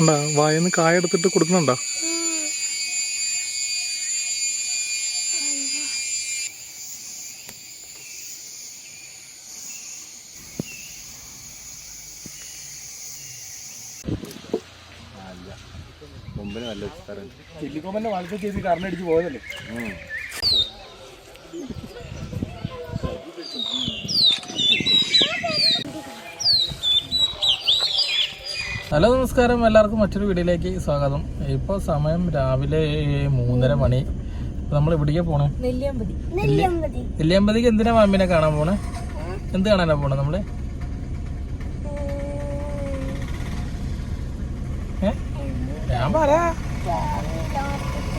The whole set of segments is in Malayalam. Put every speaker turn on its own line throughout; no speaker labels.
ഉണ്ടാ? വായന്ന് കായ എടുത്തിട്ട് കൊടുക്കുന്നുണ്ടോ?
കൊമ്പിന് നല്ല സ്ഥലം
ചില്ലിക്കൊമ്പന്റെ വളർച്ച ചെയ്ത് കറണ്ടടിച്ച് പോയതല്ലേ?
ഹലോ നമസ്കാരം. എല്ലാവർക്കും മറ്റൊരു വീഡിയോയിലേക്ക് സ്വാഗതം. ഇപ്പൊ സമയം രാവിലെ മൂന്നര മണി. നമ്മൾ എവിടേക്കാ പോണേ?
നെല്ലിയമ്പതി.
നെല്ലിയമ്പതിക്ക് എന്തിനാ മാമിനെ കാണാൻ പോണേ? എന്ത് കാണാനാ പോണേ നമ്മൾ? ഞാൻ പറയാ.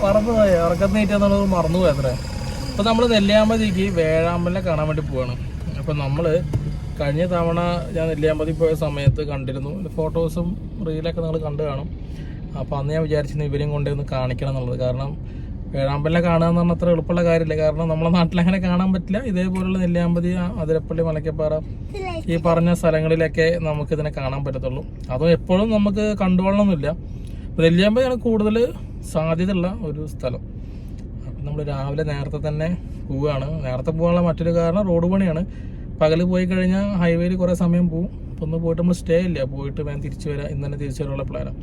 മറന്നുപോയി ഉറക്കത്ത് നീറ്റാന്നുള്ളത് മറന്നു പോയത്രേ. അപ്പൊ നമ്മൾ നെല്ലിയാമ്പതിക്ക് വേഴാമ്പലിനെ കാണാൻ വേണ്ടി പോവാണ്. അപ്പൊ നമ്മൾ കഴിഞ്ഞ തവണ ഞാൻ നെല്ലിയാമ്പതി പോയ സമയത്ത് കണ്ടിരുന്നു. ഫോട്ടോസും റീലൊക്കെ നിങ്ങൾ കണ്ടു കാണും. അപ്പോൾ അന്ന് ഞാൻ വിചാരിച്ചിരുന്നു ഇവരെയും കൊണ്ടുവന്ന് കാണിക്കണം എന്നുള്ളത്. കാരണം വേഴാമ്പലിനെ കാണുക എന്ന് പറഞ്ഞാൽ അത്ര എളുപ്പമുള്ള കാര്യമില്ല? കാരണം നമ്മളെ നാട്ടിൽ അങ്ങനെ കാണാൻ പറ്റില്ല. ഇതേപോലുള്ള നെല്ലിയാമ്പതി അതിരപ്പള്ളി മലക്കപ്പാറ ഈ പറഞ്ഞ സ്ഥലങ്ങളിലൊക്കെ നമുക്കിതിനെ കാണാൻ പറ്റത്തുള്ളൂ. അതും എപ്പോഴും നമുക്ക് കണ്ടുകൊള്ളണമെന്നില്ല നെല്ലിയാമ്പതിയാണ് കൂടുതൽ സാധ്യതയുള്ള ഒരു സ്ഥലം. അപ്പം നമ്മൾ രാവിലെ നേരത്തെ തന്നെ പോവുകയാണ്. നേരത്തെ പോകാനുള്ള മറ്റൊരു കാരണം റോഡ് പണിയാണ്. പകൽ പോയി കഴിഞ്ഞാൽ ഹൈവേയിൽ കുറേ സമയം പോവും. അപ്പോൾ ഒന്ന് പോയിട്ട് നമ്മൾ സ്റ്റേ ഇല്ല? പോയിട്ട് വേഗം തിരിച്ചു വരാം. ഇന്ന് തന്നെ തിരിച്ചു വരാനുള്ള പ്ലാനാണ്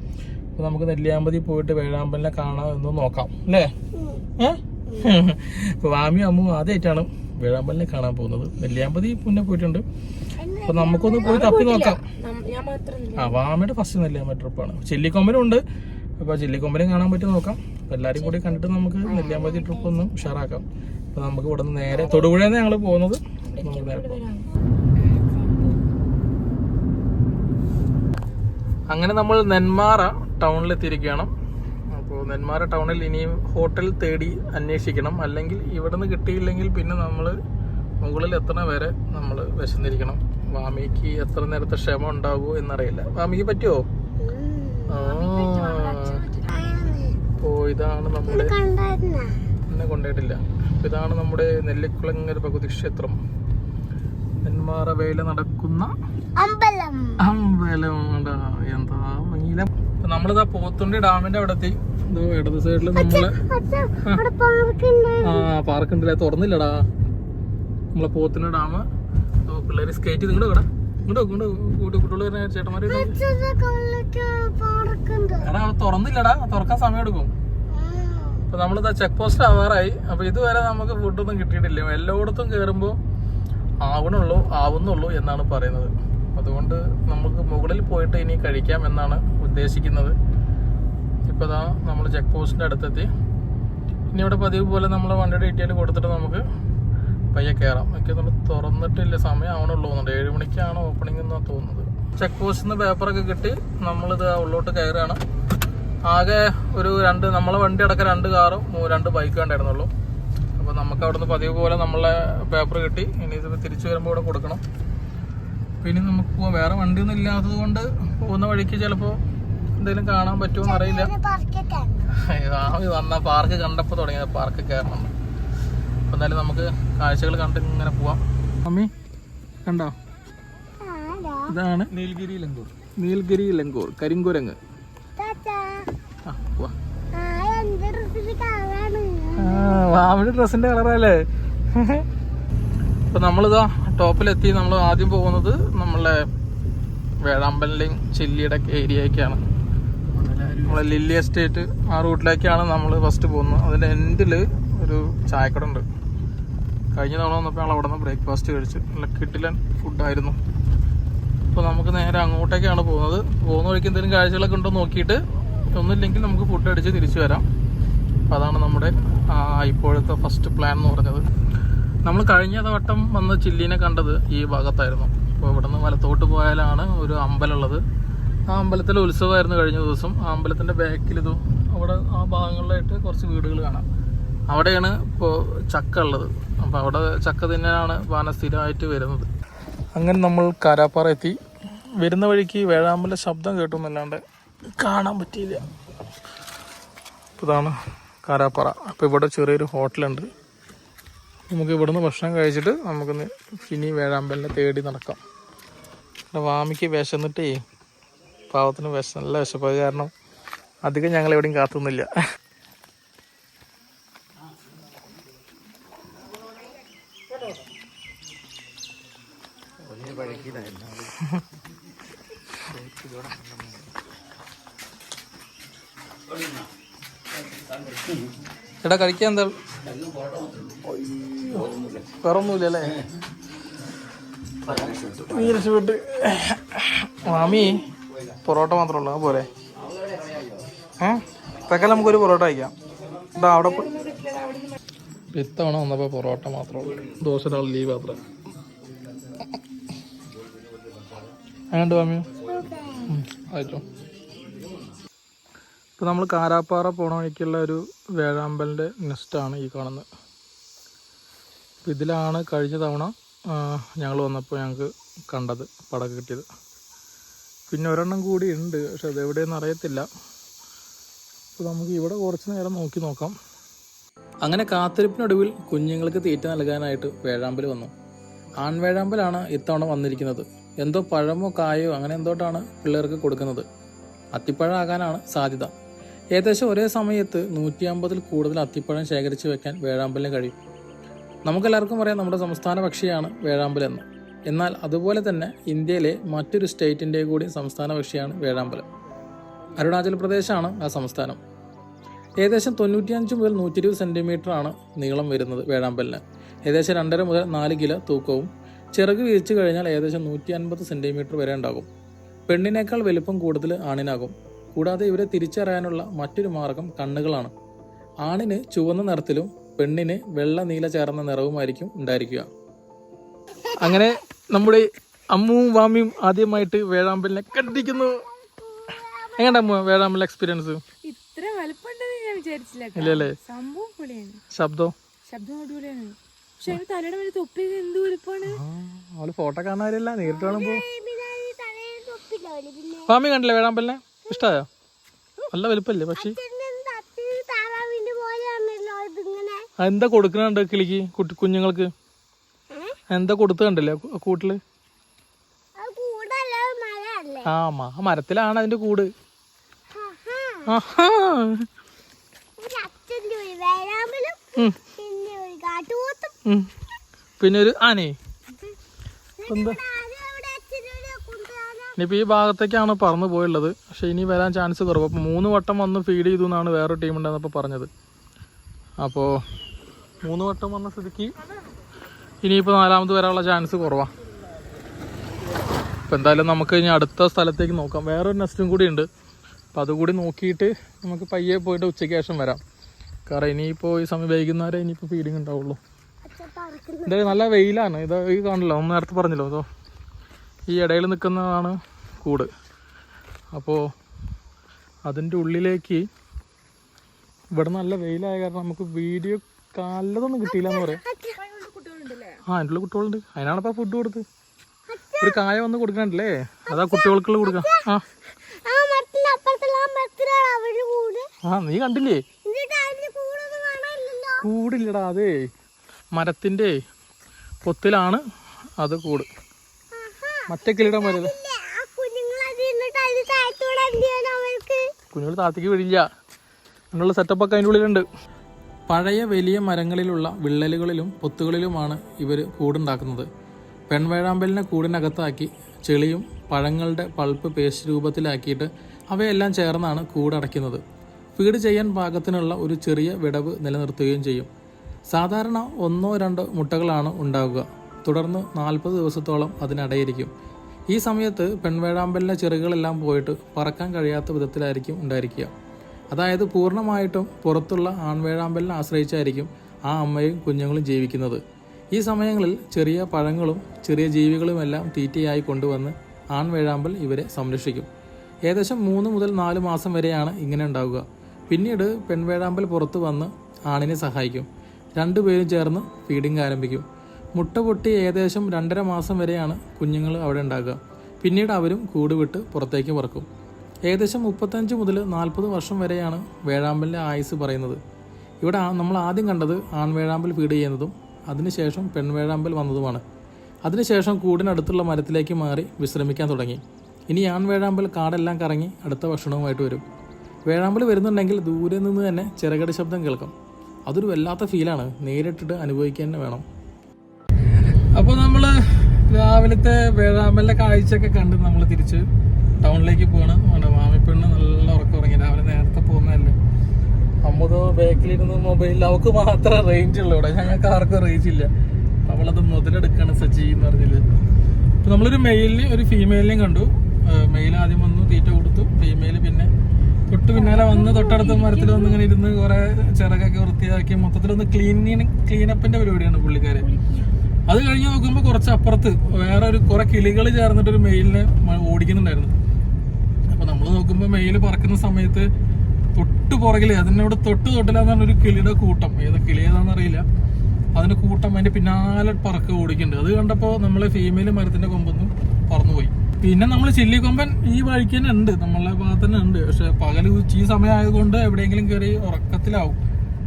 അപ്പോൾ നമുക്ക് നെല്ലിയാമ്പതി പോയിട്ട് വേഴാമ്പലിനെ കാണാം എന്ന് നോക്കാം. അല്ലേ? അപ്പോൾ വാമിയും അമ്മും ആദ്യമായിട്ടാണ് വേഴാമ്പലിനെ കാണാൻ പോകുന്നത്. നെല്ലിയാമ്പതി മുന്നേ പോയിട്ടുണ്ട്. അപ്പോൾ നമുക്കൊന്ന് പോയി തപ്പി നോക്കാം. ആ വാമയുടെ ഫസ്റ്റ് നെല്ലിയാമ്പ ട്രിപ്പാണ് ചെല്ലിക്കൊമ്പലും ഉണ്ട് അപ്പോൾ ചെല്ലിക്കൊമ്പലും കാണാൻ പറ്റി നോക്കാം. അപ്പോൾ എല്ലാവരും കൂടി കണ്ടിട്ട് നമുക്ക് നെല്ലിയാമ്പതി ട്രിപ്പ് ഒന്ന് ഉഷാറാക്കാം. അപ്പോൾ നമുക്ക് ഇവിടെ നിന്ന് നേരെ തൊടുപുഴയിൽ നിന്ന് ഞങ്ങൾ പോകുന്നത്. അങ്ങനെ നമ്മൾ നെന്മാറ ടൗണിലെത്തിയിരിക്കുകയാണ്. അപ്പോൾ നെന്മാറ ടൗണിൽ ഇനിയും ഹോട്ടൽ തേടി അന്വേഷിക്കണം. അല്ലെങ്കിൽ ഇവിടെ നിന്ന് കിട്ടിയില്ലെങ്കിൽ പിന്നെ നമ്മൾ മുകളിൽ എത്തണ വരെ നമ്മൾ വിശന്നിരിക്കണം. വാമിക്ക് എത്ര നേരത്തെ ക്ഷമ ഉണ്ടാവുമോ എന്നറിയില്ല. വാമിക്ക് പറ്റുമോ ഓ അപ്പോൾ ഇതാണ് നമ്മുടെ
കണ്ടായിരുന്ന
എന്നെ കൊണ്ടുപോയിട്ടില്ല. അപ്പോൾ ഇതാണ് നമ്മുടെ നെല്ലിക്കുളങ്ങര ഭഗവതി ക്ഷേത്രം. നെന്മാറ വേല നടക്കുന്ന
അമ്പലം.
അമ്പലം. എന്താ ഭംഗിയില്ല. അപ്പൊ നമ്മളിതാ പോത്തുണ്ടി ഡാമിന്റെ അവിടെ എത്തി ഇടത് സൈഡിൽ
നമ്മൾ
ആ പാർക്ക് ഉണ്ടല്ലേ തുറന്നില്ലടാ. നമ്മളെ പോത്തിന്റെ ഡാം പിള്ളേര് സ്കേറ്റ് ഇങ്ങോട്ട് കടാ ഇങ്ങോട്ട് ഇങ്ങോട്ട് കൂട്ടി കുട്ടികൾ ചേട്ടന്മാര് എടാ തുറന്നില്ലടാ. തുറക്കാൻ സമയം എടുക്കും അപ്പൊ നമ്മളിതാ ചെക്ക് പോസ്റ്റ് ആവാറായി. അപ്പൊ ഇതുവരെ നമുക്ക് ഫുഡൊന്നും കിട്ടിയിട്ടില്ല. എല്ലായിടത്തും കയറുമ്പോൾ ആവണുള്ളൂ ആവുന്നുള്ളൂ എന്നാണ് പറയുന്നത്. അതുകൊണ്ട് നമുക്ക് മുകളിൽ പോയിട്ട് ഇനി കഴിക്കാം എന്നാണ് ഉദ്ദേശിക്കുന്നത്. ഇപ്പോൾ ഇതാ നമ്മൾ ചെക്ക് പോസ്റ്റിന്റെ അടുത്തെത്തി. ഇനി ഇവിടെ പതിവ് പോലെ നമ്മൾ വണ്ടിയുടെ ഡീറ്റെയിൽ കൊടുത്തിട്ട് നമുക്ക് പയ്യെ കയറാം ഒക്കെ നമ്മൾ തുറന്നിട്ടില്ല സമയം ആവണുള്ളൂ എന്നുണ്ട് ഏഴ് മണിക്കാണ് ഓപ്പണിംഗ് എന്നാണ് തോന്നുന്നത്. ചെക്ക് പോസ്റ്റിൽ നിന്ന് പേപ്പറൊക്കെ കിട്ടി. നമ്മളിത് ഉള്ളോട്ട് കയറുകയാണ്. ആകെ ഒരു രണ്ട് നമ്മളെ വണ്ടി അടക്കം രണ്ട് കാറും രണ്ട് ബൈക്ക് ഉണ്ടായിരുന്നുള്ളൂ. അപ്പോൾ നമുക്ക് അവിടുന്ന് പതിവ് പോലെ നമ്മളെ പേപ്പർ കിട്ടി. ഇനി ഇത് തിരിച്ചു വരുമ്പോൾ ഇവിടെ കൊടുക്കണം. പിന്നെ നമുക്ക് പോവാം. വേറെ വണ്ടിയൊന്നും ഇല്ലാത്തത് കൊണ്ട് പോകുന്ന വഴിക്ക് ചിലപ്പോൾ എന്തെങ്കിലും കാണാൻ പറ്റുമോ എന്നറിയില്ല അറിയില്ല. വന്ന പാർക്ക് കണ്ടപ്പോൾ തുടങ്ങിയത് പാർക്ക് കയറണം അപ്പം എന്തായാലും നമുക്ക് കാഴ്ചകൾ കണ്ട് ഇങ്ങനെ പോവാം. മമ്മി കണ്ടോ? ഇതാണ്
നീൽഗിരി ലങ്കൂർ
നീൽഗിരി ലങ്കൂർ കരിങ്കുരങ്ങ്. ആ പോവാ. വാമിയുടെ ഡ്രസ്സിന്റെ കളറല്ലേ? അപ്പൊ നമ്മളിതാ ടോപ്പിലെത്തി. നമ്മൾ ആദ്യം പോകുന്നത് നമ്മളെ വേഴാമ്പലിന്റെയും ചില്ലിയുടെ ഏരിയയൊക്കെയാണ് നമ്മളെ ലില്ലി എസ്റ്റേറ്റ് ആ റൂട്ടിലേക്കാണ് നമ്മൾ ഫസ്റ്റ് പോകുന്നത്. അതിന്റെ എൻഡിൽ ഒരു ചായക്കട ഉണ്ട് കഴിഞ്ഞ തവണ വന്നപ്പോൾ ഞങ്ങൾ അവിടെ നിന്ന് ബ്രേക്ക്ഫാസ്റ്റ് കഴിച്ചു. നല്ല കിട്ടിലൻ ഫുഡായിരുന്നു അപ്പോൾ നമുക്ക് നേരെ അങ്ങോട്ടേക്കാണ് പോകുന്നത്. പോകുന്ന വഴിക്ക് എന്തെങ്കിലും കാഴ്ചകളൊക്കെ ഉണ്ടോ നോക്കിയിട്ട് ഒന്നുമില്ലെങ്കിൽ നമുക്ക് ഫുഡ് അടിച്ച് തിരിച്ചു വരാം. അപ്പോൾ അതാണ് നമ്മുടെ ഇപ്പോഴത്തെ ഫസ്റ്റ് പ്ലാൻ എന്ന് പറഞ്ഞത്. നമ്മൾ കഴിഞ്ഞ വട്ടം വന്ന് ചില്ലിനെ കണ്ടത് ഈ ഭാഗത്തായിരുന്നു. അപ്പോൾ ഇവിടെ നിന്ന് വലത്തോട്ട് പോയാലാണ് ഒരു അമ്പലമുള്ളത് ആ അമ്പലത്തിലെ ഉത്സവമായിരുന്നു കഴിഞ്ഞ ദിവസം. ആ അമ്പലത്തിന്റെ ബാക്കിൽ ഇതും അവിടെ ആ ഭാഗങ്ങളിലായിട്ട് കുറച്ച് വീടുകൾ കാണാം. അവിടെയാണ് ഇപ്പോൾ ചക്ക ഉള്ളത്. അപ്പോൾ അവിടെ ചക്ക തന്നെയാണ് പാന സ്ഥിരമായിട്ട് വരുന്നത്. അങ്ങനെ നമ്മൾ കാരാപ്പാറ എത്തി. വരുന്ന വഴിക്ക് വേഴാമ്പല ശബ്ദം കേട്ടു കാണാൻ പറ്റിയില്ല. ഇതാണ് കാരാപ്പാറ. അപ്പോൾ ഇവിടെ ചെറിയൊരു ഹോട്ടലുണ്ട്. നമുക്ക് ഇവിടുന്ന് ഭക്ഷണം കഴിച്ചിട്ട് നമുക്കൊന്ന് ഇനി വേഴാമ്പലിനെ തേടി നടക്കാം. ഇവിടെ വാമിക്ക് വിശന്നിട്ടേ പാവത്തിന് വിശ നല്ല വിശപ്പ്. കാരണം അധികം ഞങ്ങൾ എവിടെയും കാത്തുന്നില്ല എടാ കഴിക്കാൻ എന്താ വേറെ ഒന്നുമില്ല അല്ലേ നീ രക്ഷപ്പെട്ട് മാമി പൊറോട്ട മാത്രമേ ഉള്ളൂ ഏ? തക്കാലം നമുക്കൊരു പൊറോട്ട കഴിക്കാം. ഇതാ അവിടെ ഇത്തവണ വന്നപ്പോൾ പൊറോട്ട മാത്രമേ ദോശ ഒരാൾ ലീവ് അങ്ങോട്ട് മാമി? ആയിട്ടോ. ഇപ്പം നമ്മൾ കാരാപ്പാറ പോണ വഴിക്കുള്ള ഒരു വേഴാമ്പലിന്റെ നെസ്റ്റാണ് ഈ കാണുന്നത്. അപ്പം ഇതിലാണ് കഴിഞ്ഞ തവണ ഞങ്ങൾ വന്നപ്പോൾ ഞങ്ങൾക്ക് കണ്ടത് പടക്ക് കിട്ടിയത്. പിന്നെ ഒരെണ്ണം കൂടി ഉണ്ട് പക്ഷെ അതെവിടെയെന്ന് അറിയത്തില്ല. അപ്പോൾ നമുക്ക് ഇവിടെ കുറച്ച് നേരം നോക്കി നോക്കാം. അങ്ങനെ കാത്തിരിപ്പിനൊടുവിൽ കുഞ്ഞുങ്ങൾക്ക് തീറ്റ നൽകാനായിട്ട് വേഴാമ്പൽ വന്നു. ആൺവേഴാമ്പലാണ് ഇത്തവണ വന്നിരിക്കുന്നത്. എന്തോ പഴമോ കായോ അങ്ങനെ എന്തോട്ടാണ് പിള്ളേർക്ക് കൊടുക്കുന്നത്. അത്തിപ്പഴമാകാനാണ് സാധ്യത. ഏകദേശം ഒരേ സമയത്ത് നൂറ്റി അമ്പതിൽ കൂടുതൽ അത്തിപ്പഴം ശേഖരിച്ച് വെക്കാൻ വേഴാമ്പലിന് കഴിയും. നമുക്കെല്ലാവർക്കും അറിയാം നമ്മുടെ സംസ്ഥാന പക്ഷിയാണ് വേഴാമ്പൽ എന്ന്. എന്നാൽ അതുപോലെ തന്നെ ഇന്ത്യയിലെ മറ്റൊരു സ്റ്റേറ്റിന്റെ കൂടി സംസ്ഥാന പക്ഷിയാണ് വേഴാമ്പലം അരുണാചൽ പ്രദേശാണ് ആ സംസ്ഥാനം. ഏകദേശം തൊണ്ണൂറ്റിയഞ്ച് മുതൽ നൂറ്റി ഇരുപത് സെന്റിമീറ്റർ ആണ് നീളം വരുന്നത് വേഴാമ്പലിന്. ഏകദേശം രണ്ടര മുതൽ നാല് കിലോ തൂക്കവും ചിറക് വിരിച്ചു കഴിഞ്ഞാൽ ഏകദേശം നൂറ്റി അൻപത് സെന്റിമീറ്റർ വരെ ഉണ്ടാകും. പെണ്ണിനേക്കാൾ വലുപ്പം കൂടുതൽ ആണിനാകും. കൂടാതെ ഇവരെ തിരിച്ചറിയാനുള്ള മറ്റൊരു മാർഗം കണ്ണുകളാണ്. ആണിന് ചുവന്ന നിറത്തിലും പെണ്ണിന് വെള്ള നീല ചേർന്ന നിറവുമായിരിക്കും ഉണ്ടായിരിക്കുക. അങ്ങനെ നമ്മുടെ അമ്മുവും വാമിയും ആദ്യമായിട്ട് വേഴാമ്പലിനെ കണ്ടിരിക്കുന്നു. എങ്ങനെ അമ്മ വേഴാമ്പൽ എക്സ്പീരിയൻസ്
ഇത്ര വലുപ്പമുണ്ടെന്ന് ഞാൻ വിചാരിച്ചില്ല
ഇല്ലല്ലേ?
സംഭവം പൊളിയാണ്
ശബ്ദം?
ശബ്ദം അടിപൊളിയാണ്. പക്ഷെ അതിന് തലയുടെ മേലെ തൊപ്പിയത് എന്ത് വലുപ്പമാണ്?
അവൾ ഫോട്ടോ കാണാറില്ല നേരിട്ട് കാണുമ്പോ. വാമി കണ്ടില്ലേ വേഴാമ്പലിനെ? ഇഷ്ടമായോ നല്ല വലുപ്പല്ലേ പക്ഷി? എന്താ കൊടുക്കണുണ്ട് കിളിക്ക് കുട്ടി കുഞ്ഞുങ്ങൾക്ക്? എന്താ കൊടുത്തു കണ്ടില്ലേ
കൂട്ടിൽ?
ആ മരത്തിലാണ് അതിന്റെ കൂട്.
പിന്നെ ഒരു
ആനേ എന്താ ഇനിയിപ്പോൾ ഈ ഭാഗത്തേക്കാണ് പറന്നു പോയുള്ളത്. പക്ഷേ ഇനി വരാൻ ചാൻസ് കുറവ്. അപ്പോൾ മൂന്ന് വട്ടം വന്ന് ഫീഡ് ചെയ്തു എന്നാണ് വേറൊരു ടീം ഉണ്ടെന്നപ്പോൾ പറഞ്ഞത്. അപ്പോൾ മൂന്ന് വട്ടം വന്ന സ്ഥിതിക്ക് ഇനിയിപ്പോൾ നാലാമത് വരാനുള്ള ചാൻസ് കുറവാണ് അപ്പോൾ എന്തായാലും നമുക്ക് ഇനി അടുത്ത സ്ഥലത്തേക്ക് നോക്കാം. വേറൊരു നെസ്റ്റും കൂടി ഉണ്ട്. അപ്പോൾ അതുകൂടി നോക്കിയിട്ട് നമുക്ക് പയ്യെ പോയിട്ട് ഉച്ചയ്ക്ക് ശേഷം വരാം. കാരണം ഇനിയിപ്പോൾ ഈ സമയം വൈകുന്നേരം ഇനിയിപ്പോൾ ഫീഡിങ് ഉണ്ടാവുള്ളൂ. എന്തായാലും നല്ല വെയിലാണ്. ഇത് ഈ കാണില്ല ഒന്ന് നേരത്തെ പറഞ്ഞല്ലോ അതോ? ഈ ഇടയിൽ നിൽക്കുന്നതാണ് കൂട്. അപ്പോൾ അതിന്റെ ഉള്ളിലേക്ക് ഇവിടെ നല്ല വെയിലായ കാരണം നമുക്ക് വീഡിയോ കാലതൊന്നും കിട്ടിയില്ല എന്ന് പറയാം. ആ ഉള്ളിൽ കുട്ടികളുണ്ട്. അതിനാണിപ്പോൾ ഫുഡ് കൊടുത്ത് ഒരു കായ വന്ന് കൊടുക്കണ്ടല്ലേ അതാ കുട്ടികൾക്കുള്ള കൊടുക്കാം. ആ.
ആ
നീ കണ്ടില്ലേ? കൂടില്ലടാ അതേ. മരത്തിന്റെ പൊത്തിലാണ് അത് കൂട്. മറ്റേ കിളിയുടെ മരം
ആ കുഞ്ഞുങ്ങൾ
താഴത്തേക്ക് വിടില്ല. അങ്ങനെയുള്ള സെറ്റപ്പൊക്കെ അതിന്റെ ഉള്ളിലുണ്ട്. പഴയ വലിയ മരങ്ങളിലുള്ള വിള്ളലുകളിലും പൊത്തുകളിലുമാണ് ഇവർ കൂടുണ്ടാക്കുന്നത്. പെൺവേഴാമ്പലിനെ കൂടിനകത്താക്കി ചെളിയും പഴങ്ങളുടെ പൾപ്പ് പേസ്റ്റ് രൂപത്തിലാക്കിയിട്ട് അവയെല്ലാം ചേർന്നാണ് കൂടടയ്ക്കുന്നത്. ഫീഡ് ചെയ്യാൻ പാകത്തിനുള്ള ഒരു ചെറിയ വിടവ് നിലനിർത്തുകയും ചെയ്യും. സാധാരണ ഒന്നോ രണ്ടോ മുട്ടകളാണ് ഉണ്ടാവുക. തുടർന്ന് നാൽപ്പത് ദിവസത്തോളം അതിനടയിരിക്കും. ഈ സമയത്ത് പെൺവേഴാമ്പലിന്റെ ചെറുകളെല്ലാം പോയിട്ട് പറക്കാൻ കഴിയാത്ത വിധത്തിലായിരിക്കും ഉണ്ടായിരിക്കുക. അതായത് പൂർണമായിട്ടും പുറത്തുള്ള ആൺവേഴാമ്പലിനെ ആശ്രയിച്ചായിരിക്കും ആ അമ്മയും കുഞ്ഞുങ്ങളും ജീവിക്കുന്നത്. ഈ സമയങ്ങളിൽ ചെറിയ പഴങ്ങളും ചെറിയ ജീവികളുമെല്ലാം തീറ്റയായി കൊണ്ടുവന്ന് ആൺവേഴാമ്പൽ ഇവരെ സംരക്ഷിക്കും. ഏകദേശം മൂന്ന് മുതൽ നാല് മാസം വരെയാണ് ഇങ്ങനെ ഉണ്ടാവുക. പിന്നീട് പെൺവേഴാമ്പൽ പുറത്ത് വന്ന് ആണിനെ സഹായിക്കും. രണ്ടുപേരും ചേർന്ന് ഫീഡിംഗ് ആരംഭിക്കും. മുട്ട പൊട്ടി ഏകദേശം രണ്ടര മാസം വരെയാണ് കുഞ്ഞുങ്ങൾ അവിടെ ഉണ്ടാകുക. പിന്നീട് അവരും കൂട് വിട്ട് പുറത്തേക്ക് പറക്കും. ഏകദേശം മുപ്പത്തഞ്ച് മുതൽ നാൽപ്പത് വർഷം വരെയാണ് വേഴാമ്പലിന്റെ ആയുസ് പറയുന്നത്. ഇവിടെ നമ്മൾ ആദ്യം കണ്ടത് ആൺവേഴാമ്പൽ ഫീഡ് ചെയ്യുന്നതും അതിനുശേഷം പെൺവേഴാമ്പൽ വന്നതുമാണ്. അതിനുശേഷം കൂടിനടുത്തുള്ള മരത്തിലേക്ക് മാറി വിശ്രമിക്കാൻ തുടങ്ങി. ഇനി ആൺവേഴാമ്പൽ വേഴാമ്പൽ കാടെല്ലാം കറങ്ങി അടുത്ത ഭക്ഷണവുമായിട്ട് വരും. വേഴാമ്പൽ വരുന്നുണ്ടെങ്കിൽ ദൂരെ നിന്ന് തന്നെ ചിറകടി ശബ്ദം കേൾക്കും. അതൊരു വല്ലാത്ത ഫീലാണ് നേരിട്ടിട്ട് അനുഭവിക്കാൻ വേണം. അപ്പോൾ നമ്മൾ രാവിലത്തെ വേഴാമ്പലിലെ കാഴ്ചയൊക്കെ കണ്ട് നമ്മൾ തിരിച്ച് ടൗണിലേക്ക് പോകണം അവിടെ മാമിപ്പെണ്ണ് നല്ല ഉറക്കം ഉറങ്ങി. രാവിലെ നേരത്തെ പോകുന്നതല്ലേ. അമ്മത് ബാക്കിലിരുന്ന് മൊബൈലിൽ അവൾക്ക് മാത്രമേ റേഞ്ച് ഉള്ളൂ ഇവിടെ. ഞങ്ങൾക്ക് ആർക്കും റേഞ്ച് ഇല്ല. അവളത് മുതലെടുക്കാണ് സച്ചി എന്ന് പറഞ്ഞത് അപ്പം നമ്മളൊരു മെയിലിന് ഒരു ഫീമെയിലിനെയും കണ്ടു. മെയിൽ ആദ്യം വന്നു തീറ്റ കൊടുത്തു. ഫീമെയിൽ പിന്നെ തൊട്ട് പിന്നാലെ വന്ന് തൊട്ടടുത്ത മരത്തിൽ വന്ന് ഇങ്ങനെ ഇരുന്ന് കുറെ ചിറകൊക്കെ വൃത്തിയാക്കി മൊത്തത്തിലൊന്ന് ക്ലീനിങ് ക്ലീനപ്പിന്റെ പരിപാടിയാണ് പുള്ളിക്കാര്. അത് കഴിഞ്ഞ് നോക്കുമ്പോൾ കുറച്ച് അപ്പുറത്ത് വേറെ ഒരു കുറെ കിളികൾ ചേർന്നിട്ട് ഒരു മെയിലിനെ ഓടിക്കുന്നുണ്ടായിരുന്നു. അപ്പൊ നമ്മൾ നോക്കുമ്പോൾ മെയിൽ പറക്കുന്ന സമയത്ത് തൊട്ട് പുറകിൽ അതിനോട് തൊട്ട് തൊട്ടില്ലാന്ന് പറഞ്ഞ ഒരു കിളിയുടെ കൂട്ടം. ഏത് കിളി ഏതാണെന്ന് അറിയില്ല. അതിന്റെ കൂട്ടം അതിന്റെ പിന്നാലെ പറക്ക് ഓടിക്കുന്നുണ്ട്. അത് കണ്ടപ്പോൾ നമ്മളെ ഫീമെയിൽ മരത്തിന്റെ കൊമ്പൊന്നും പറന്നുപോയി. പിന്നെ നമ്മൾ ചില്ലിക്കൊമ്പൻ ഈ വഴിക്ക് തന്നെ ഉണ്ട്. നമ്മളെ ഭാഗത്ത് തന്നെ ഉണ്ട്. പക്ഷെ പകൽ ഉച്ച ഈ സമയമായതുകൊണ്ട് എവിടെയെങ്കിലും കയറി ഉറക്കത്തിലാവും.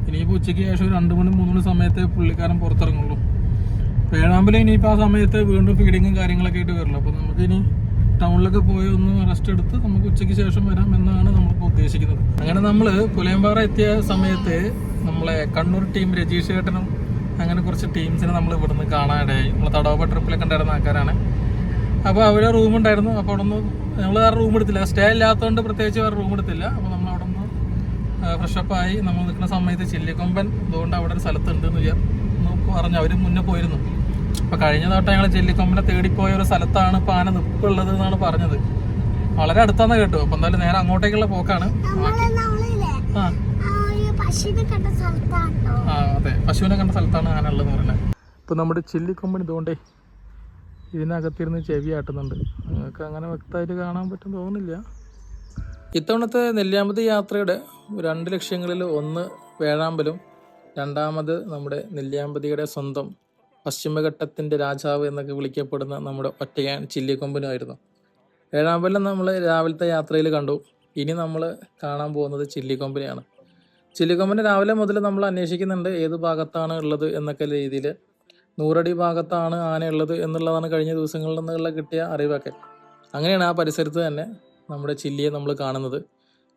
ഇനിയിപ്പോൾ ഉച്ചയ്ക്ക് ശേഷം ഒരു രണ്ട് മണി മൂന്ന് മണി സമയത്തെ പുള്ളിക്കാരൻ പുറത്തിറങ്ങുള്ളൂ. വേഴാമ്പലം ഇനിയിപ്പോൾ ആ സമയത്ത് വീണ്ടും ഫീഡിങ്ങും കാര്യങ്ങളൊക്കെ ആയിട്ട് വരില്ല. അപ്പോൾ നമുക്ക് ഇനി ടൗണിലൊക്കെ പോയി ഒന്ന് റെസ്റ്റ് എടുത്ത് നമുക്ക് ഉച്ചയ്ക്ക് ശേഷം വരാം എന്നാണ് നമ്മളിപ്പോൾ ഉദ്ദേശിക്കുന്നത്. അങ്ങനെ നമ്മൾ പുലയമ്പാറ എത്തിയ സമയത്ത് നമ്മളെ കണ്ണൂർ ടീം രജീഷ് ചേട്ടനും അങ്ങനെ കുറച്ച് ടീംസിനെ നമ്മൾ ഇവിടുന്ന് കാണാനിടയായി. നമ്മൾ തടവ ട്രിപ്പിലൊക്കെ ഉണ്ടായിരുന്ന ആൾക്കാരാണ്. അപ്പോൾ അവരെ റൂം ഉണ്ടായിരുന്നു. അപ്പോൾ അവിടെ നിന്ന് നമ്മൾ വേറെ റൂം എടുത്തില്ല. സ്റ്റേ ഇല്ലാത്തതുകൊണ്ട് പ്രത്യേകിച്ച് വേറെ റൂം എടുത്തില്ല. അപ്പോൾ നമ്മൾ അവിടെ നിന്ന് ഫ്രഷപ്പായി നമ്മൾ നിൽക്കുന്ന സമയത്ത് ചില്ലിക്കൊമ്പൻ അതുകൊണ്ട് അവിടെ ഒരു സ്ഥലത്തുണ്ട് എന്ന് വിചാ- എന്ന് പറഞ്ഞു അവർ മുന്നേ പോയിരുന്നു. അപ്പൊ കഴിഞ്ഞ തൊട്ട് ഞങ്ങൾ ചെല്ലിക്കൊമ്പനെ തേടിപ്പോയ ഒരു സ്ഥലത്താണ് ഇപ്പൊ ആന നിപ്പുള്ളത് എന്നാണ് പറഞ്ഞത്. വളരെ അടുത്താന്ന് കേട്ടു. അപ്പൊ എന്തായാലും നേരെ അങ്ങോട്ടേക്കുള്ള പോക്കാണ്. ആ. അതെ. പശുവിനെ കണ്ട സ്ഥലത്താണ് ആന ഉള്ളത് പറയുന്നത് ഇപ്പൊ നമ്മുടെ ചില്ലിക്കൊമ്പൻ ഇതുകൊണ്ടേ ഇതിനകത്തിരുന്ന് ചെവി ആട്ടുന്നുണ്ട്. നിങ്ങൾക്ക് അങ്ങനെ വ്യക്തമായിട്ട് കാണാൻ പറ്റും തോന്നുന്നില്ല. ഇത്തവണത്തെ നെല്ലിയാമ്പതി യാത്രയുടെ രണ്ട് ലക്ഷ്യങ്ങളിൽ ഒന്ന് വേഴാമ്പലും രണ്ടാമത് നമ്മുടെ നെല്ലിയാമ്പതിയുടെ സ്വന്തം പശ്ചിമഘട്ടത്തിന്റെ രാജാവ് എന്നൊക്കെ വിളിക്കപ്പെടുന്ന നമ്മുടെ ഒറ്റയാൻ ചില്ലിക്കൊമ്പനുമായിരുന്നു. ഏഴാം കൊല്ലം നമ്മൾ രാവിലത്തെ യാത്രയിൽ കണ്ടു. ഇനി നമ്മൾ കാണാൻ പോകുന്നത് ചില്ലിക്കൊമ്പനെയാണ്. ചില്ലിക്കൊമ്പന് രാവിലെ മുതൽ നമ്മൾ അന്വേഷിക്കുന്നുണ്ട് ഏത് ഭാഗത്താണ് ഉള്ളത് എന്നൊക്കെ രീതിയിൽ. നൂറടി ഭാഗത്താണ് ആന ഉള്ളത് എന്നുള്ളതാണ് കഴിഞ്ഞ ദിവസങ്ങളിൽ നിന്നുള്ള കിട്ടിയ അറിവൊക്കെ. അങ്ങനെയാണ് ആ പരിസരത്ത് തന്നെ നമ്മുടെ ചില്ലിയെ നമ്മൾ കാണുന്നത്.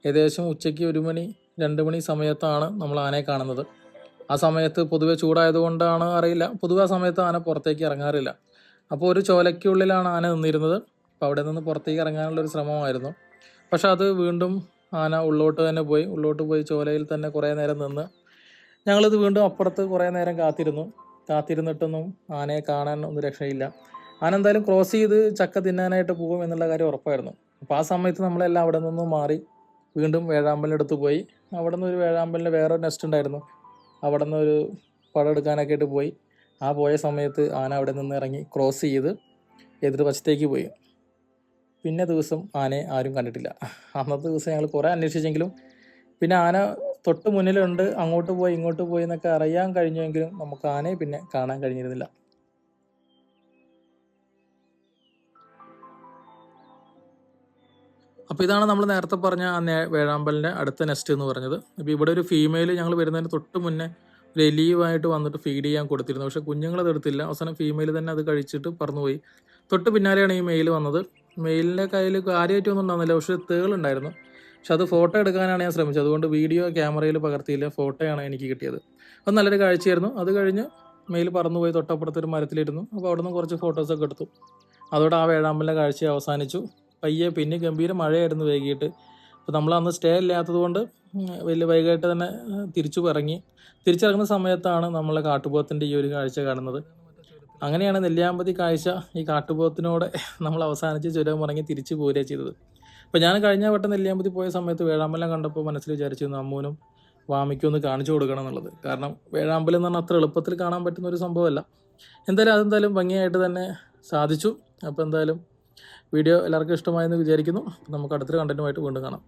ഏകദേശം ഉച്ചയ്ക്ക് ഒരു മണി രണ്ട് മണി സമയത്താണ് നമ്മൾ ആനയെ കാണുന്നത്. ആ സമയത്ത് പൊതുവെ ചൂടായതുകൊണ്ടാണ് അറിയില്ല. പൊതുവെ ആ സമയത്ത് ആന പുറത്തേക്ക് ഇറങ്ങാറില്ല. അപ്പോൾ ഒരു ചോലയ്ക്കുള്ളിലാണ് ആന നിന്നിരുന്നത്. അപ്പോൾ അവിടെ നിന്ന് പുറത്തേക്ക് ഇറങ്ങാനുള്ള ഒരു ശ്രമമായിരുന്നു. പക്ഷെ അത് വീണ്ടും ആന ഉള്ളോട്ട് തന്നെ പോയി. ഉള്ളോട്ട് പോയി ചോലയിൽ തന്നെ കുറേ നേരം നിന്ന് ഞങ്ങളിത് വീണ്ടും അപ്പുറത്ത് കുറേ നേരം കാത്തിരുന്നു. കാത്തിരുന്നിട്ടൊന്നും ആനയെ കാണാൻ ഒന്നും രക്ഷയില്ല. ആന എന്തായാലും ക്രോസ് ചെയ്ത് ചക്ക തിന്നാനായിട്ട് പോകും എന്നുള്ള കാര്യം ഉറപ്പായിരുന്നു. അപ്പോൾ ആ സമയത്ത് നമ്മളെല്ലാം അവിടെ നിന്നും മാറി വീണ്ടും വേഴാമ്പലിനടുത്ത് പോയി. അവിടെ നിന്ന് ഒരു വേഴാമ്പലിന് വേറൊരു നെസ്റ്റ് ഉണ്ടായിരുന്നു. അവിടെ നിന്ന് ഒരു പടം എടുക്കാനൊക്കെ ആയിട്ട് പോയി. ആ പോയ സമയത്ത് ആന അവിടെ നിന്ന് ഇറങ്ങി ക്രോസ് ചെയ്ത് എതിർവശത്തേക്ക് പോയി. പിന്നെ ദിവസം ആനയെ ആരും കണ്ടിട്ടില്ല. അന്നത്തെ ദിവസം ഞങ്ങൾ കുറേ അന്വേഷിച്ചെങ്കിലും പിന്നെ ആന തൊട്ട് മുന്നിലുണ്ട്. അങ്ങോട്ട് പോയി ഇങ്ങോട്ട് പോയി എന്നൊക്കെ അറിയാൻ കഴിഞ്ഞുവെങ്കിലും നമുക്ക് ആനയെ പിന്നെ കാണാൻ കഴിഞ്ഞിരുന്നില്ല. അപ്പോൾ ഇതാണ് നമ്മൾ നേരത്തെ പറഞ്ഞ ആ വേഴാമ്പലിന്റെ അടുത്ത നെസ്റ്റ് എന്ന് പറഞ്ഞത്. അപ്പോൾ ഇവിടെ ഒരു ഫീമെയിൽ ഞങ്ങൾ വരുന്നതിന് തൊട്ട് മുന്നേ ഒരു എലീവായിട്ട് വന്നിട്ട് ഫീഡ് ചെയ്യാൻ കൊടുത്തിരുന്നു. പക്ഷേ കുഞ്ഞുങ്ങളത് എടുത്തില്ല. അവസാനം ഫീമെയിൽ തന്നെ അത് കഴിച്ചിട്ട് പറന്നുപോയി. തൊട്ട് പിന്നാലെയാണ് ഈ മെയിൽ വന്നത്. മെയിലിന്റെ കയ്യിൽ കാര്യമായിട്ടൊന്നും ഉണ്ടാകുന്നില്ല പക്ഷേ തേളുണ്ടായിരുന്നു പക്ഷെ അത് ഫോട്ടോ എടുക്കാനാണ് ഞാൻ ശ്രമിച്ചത്. അതുകൊണ്ട് വീഡിയോ ക്യാമറയിൽ പകർത്തിയില്ല. ഫോട്ടോയാണ് എനിക്ക് കിട്ടിയത്. അത് നല്ലൊരു കാഴ്ചയായിരുന്നു. അത് കഴിഞ്ഞ് മെയിൽ പറന്നുപോയി. തൊട്ടപ്പുറത്തൊരു മരത്തിലിരുന്നു. അപ്പോൾ അവിടെ നിന്ന് കുറച്ച് ഫോട്ടോസൊക്കെ എടുത്തു. അതോടെ ആ വേഴാമ്പലിന്റെ കാഴ്ച അവസാനിച്ചു. പയ്യെ പിന്നെ ഗംഭീര മഴയായിരുന്നു വൈകിട്ട്. അപ്പോൾ നമ്മൾ അന്ന് സ്റ്റേ ഇല്ലാത്തതുകൊണ്ട് വലിയ വൈകിട്ട് തന്നെ തിരിച്ചു ഇറങ്ങി തിരിച്ചിറങ്ങുന്ന സമയത്താണ് നമ്മളെ കാട്ടുപോത്തിന്റെ ഈ ഒരു കാഴ്ച കാണുന്നത്. അങ്ങനെയാണ് നെല്ലിയാമ്പതി കാഴ്ച ഈ കാട്ടുപോത്തിനോടെ നമ്മൾ അവസാനിച്ച് ചുരം ഇറങ്ങി തിരിച്ചു പോരുക ചെയ്തത്. അപ്പോൾ ഞാൻ കഴിഞ്ഞ വട്ടം നെല്ലിയാമ്പതി പോയ സമയത്ത് വേഴാമ്പലം കണ്ടപ്പോൾ മനസ്സിൽ വിചാരിച്ചിരുന്നു അമ്മൂനും വാമിക്കും ഒന്ന് കാണിച്ചു കൊടുക്കണം എന്നുള്ളത്. കാരണം വേഴാമ്പലം എന്ന് പറഞ്ഞാൽ അത്ര എളുപ്പത്തിൽ കാണാൻ പറ്റുന്ന ഒരു സംഭവമല്ല. എന്തായാലും അതെന്തായാലും ഭംഗിയായിട്ട് തന്നെ സാധിച്ചു. അപ്പോൾ എന്തായാലും വീഡിയോ എല്ലാവർക്കും ഇഷ്ടമായെന്ന് വിചാരിക്കുന്നു. നമുക്ക് അടുത്തൊരു കണ്ടന്റുമായിട്ട് വീണ്ടും കാണാം.